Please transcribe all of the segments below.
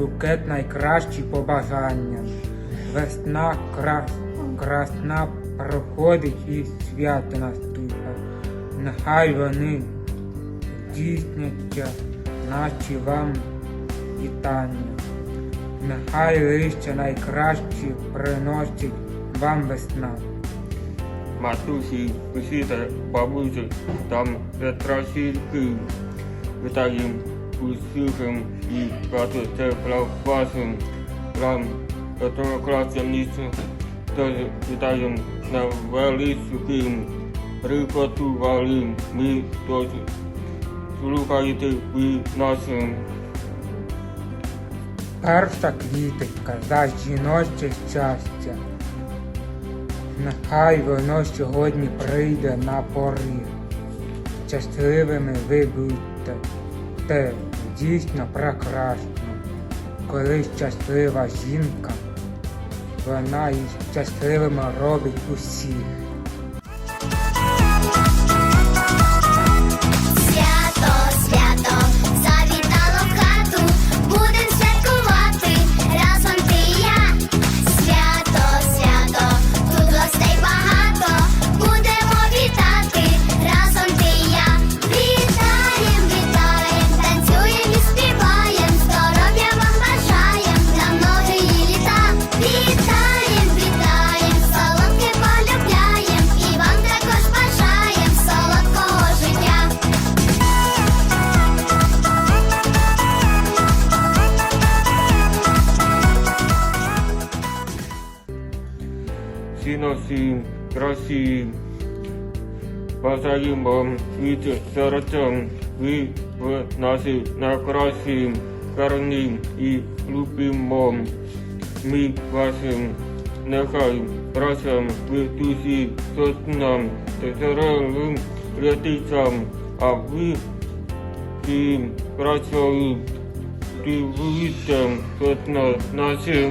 букет найкращі побажання. Весна кра... красна проходить і свято наступає. Нехай вони здійсняться наші вам вітання. Нехай лише найкращі приносить вам весна. матусі, усі бабусі, там ретрасільки. Вітаєм усім і багато тепла вашим нам п'ятокласницю. Тож вітаєм на великим приготували ми тож слухайте ви нашим Перша квіточка за жіноче щастя. Нехай воно сьогодні прийде на поріг. Щасливими ви будьте. Дійсно прекрасно. Коли щаслива жінка, вона і щасливими робить усіх. Красі. Бажаємо від серця ви в наші найкращі карні і любимо. Ми вашим нехай працям в душі соснам та здоровим рятицям, а ви всім працюю дивіться сосна наші.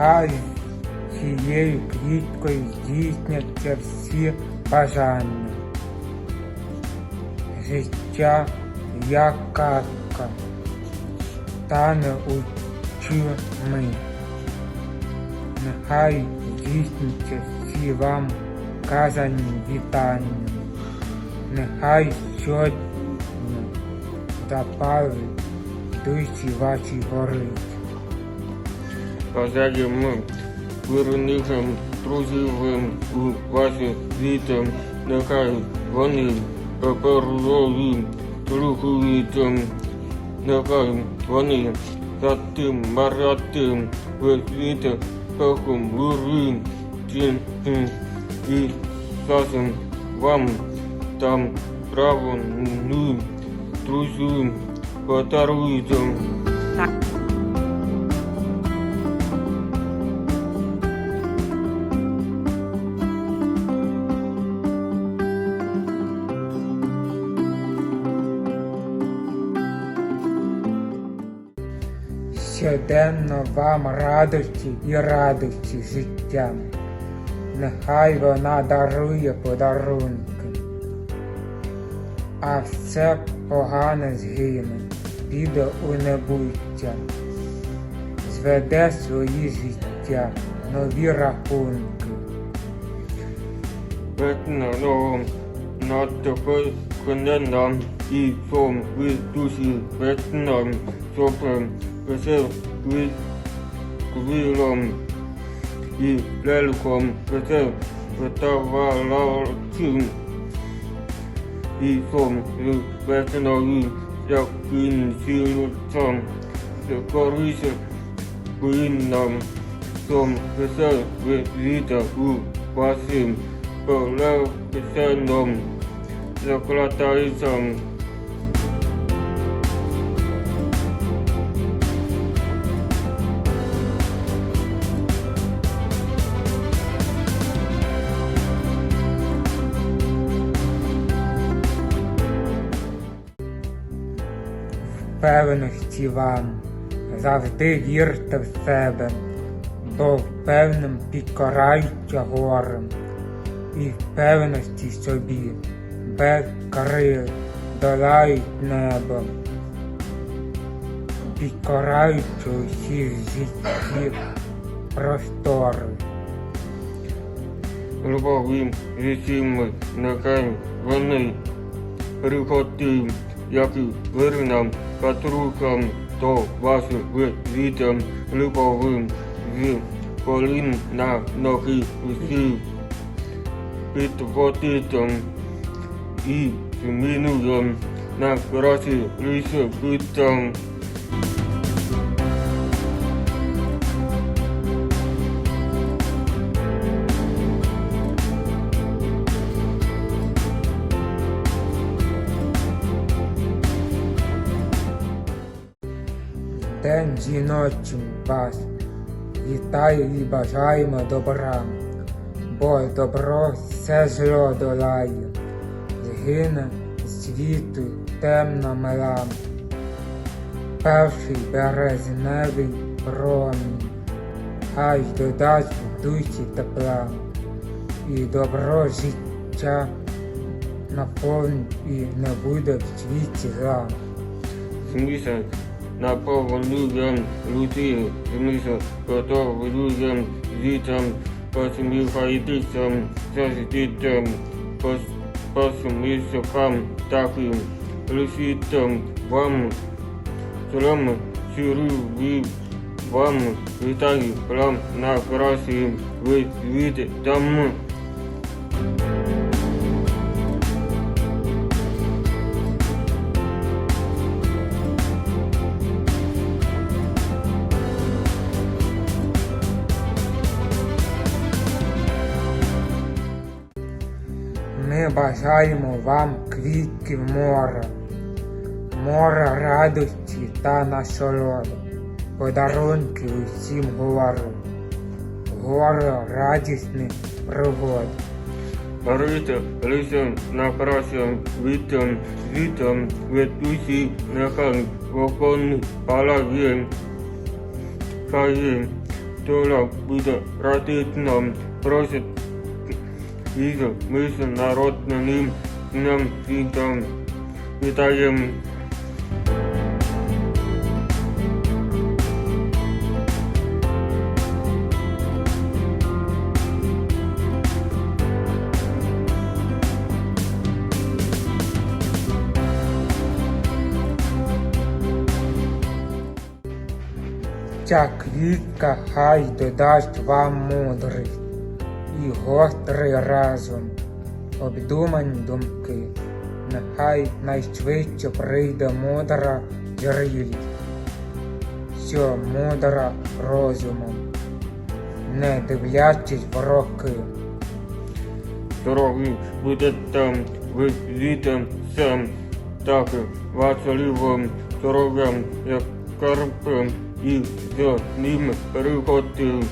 Нехай цією квіткою здійсняться всі бажання. Життя, як казка, стане очима. Нехай здійсняться всі вам казані вітання. Нехай сьогодні запали душі ваші горить. Бажаємо виронившим друзівим у ваші дітям, нехай вони паперові рухуються, нехай вони за тим маратим висвіти пехом гури і часом вам там право ну, друзі подаруються. Щоденно вам радості і радості життя. Нехай вона дарує подарунки, а все погане згине, піде у небуття, зведе свої життя, нові рахунки. І душі ветна сопрем весел ви квилом і лелком весел ветаваларцем і сом з ветною як він сілцем корисе Куїнам сом весел ви літа у вашим полегкосяном закладається впевненості вам. Завжди вірте в себе, бо впевненим підкораються горем. І впевненості собі без крил долають небо, підкораючи усі житті простори. Любовим вісіми нехай вони приходять, як і вірним патрукам, то вас вітам любовим з колін на ноги усі. Підводитом і змінуєм на красі лише жіночим вас вітаю і бажаємо добра, бо добро все зло долає, згине світу темна мела. Перший березневий промінь, хай додасть в душі тепла, і добро життя наповнить і не буде в світі зла. Смисл наповнюєм людей, смисл готовлюєм дітям, посміхайтеся завжди по смислам таким, лисітам вам, слам сірую вам, вітаю плам на красі, ви там. Ми бажаємо вам квітків мора, мора радості та насолоди, подарунки усім гору, гору радісних пригод. Даруйте лисям на красям вітам, вітам, від душі нехай вогонь палає. Хай доля буде радісна, просить із міжнародним днем світом. Вітаємо Ця квітка хай додасть вам мудрість і гострий разум, обдумані думки. Нехай найшвидше прийде мудра зрілість, що мудра розумом, не дивлячись в роки. Дороги буде там, вітам сам, так важливим дорогам, як карпом, і за ним переходив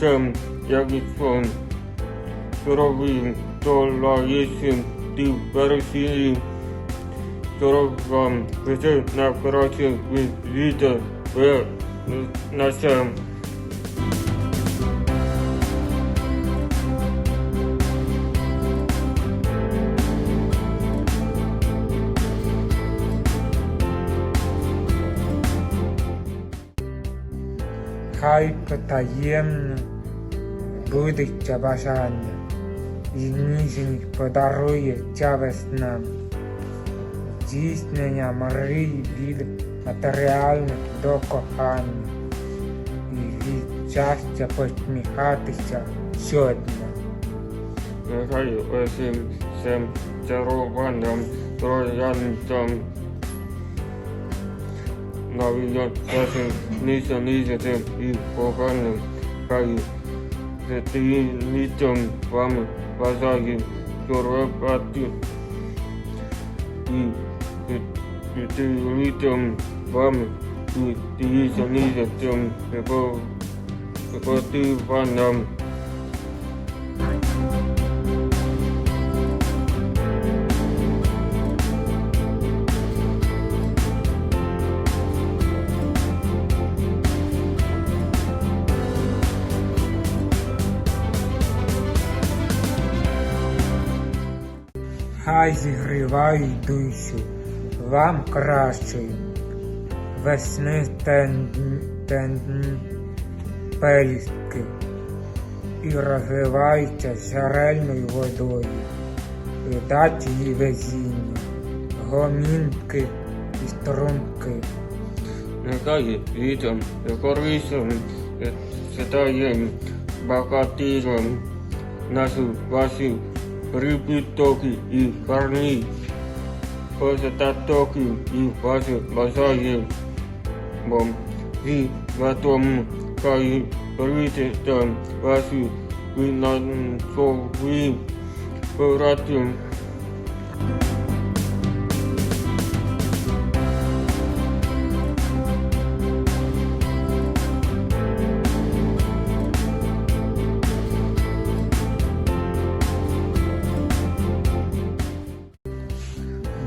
сам, як і сон. Дороги долаєшся, ти перші дорогам, ви на краще віта, ви на сам. Хай потаємно будеться бажання, і ніжність подарує ця весна. Здійснення мрій від матеріальних до кохання, і від щастя посміхатися щодня. Нехай усім цим чарованим троянцям навіян нашим несонізятим і поганим, хай десятиліттям вам pasagi korvapattu i teilitom vam i tiisaniisetom epo epotivanam. Хай зігрівають душу вам кращою. Весни тендні тендні пелюстки і розливаються джерельною водою, видать її везіння, гомінки і струмки. Нехай літом і корисом стає багатиром нашу ваші токи і гарні токи і ваші бажає, бо і на тому хай прийти там ваші фінансові поради.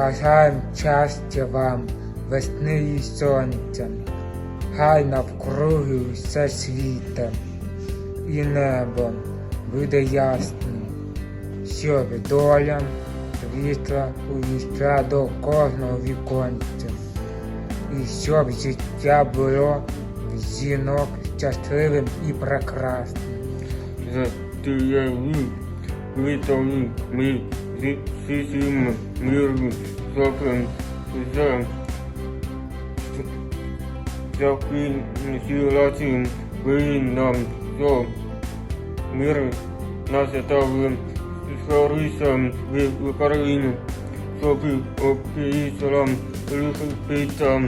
Бажаємо щастя вам, весни і сонця, хай навкруги все світе, і небо буде ясним, щоб доля світла увійшла до кожного віконця, і щоб життя було жінок щасливим і прекрасним. за тією квітою ми зі всім миру соком за закінчилася війна, що мир настав скоріше в Україну, щоб описала лихопита.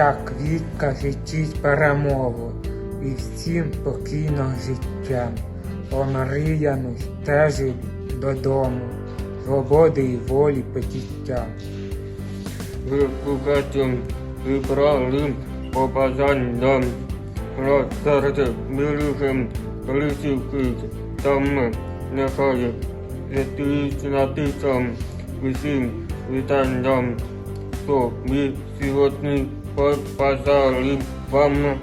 Ця квітка житіть перемогу і всім спокійного життя. Омріяну стежить додому, свободи і волі почуття. Випукати вибрали побажання про серце білихим лисівки там нехай зустрічатися усім вітанням, що ми сьогодні побажали вам.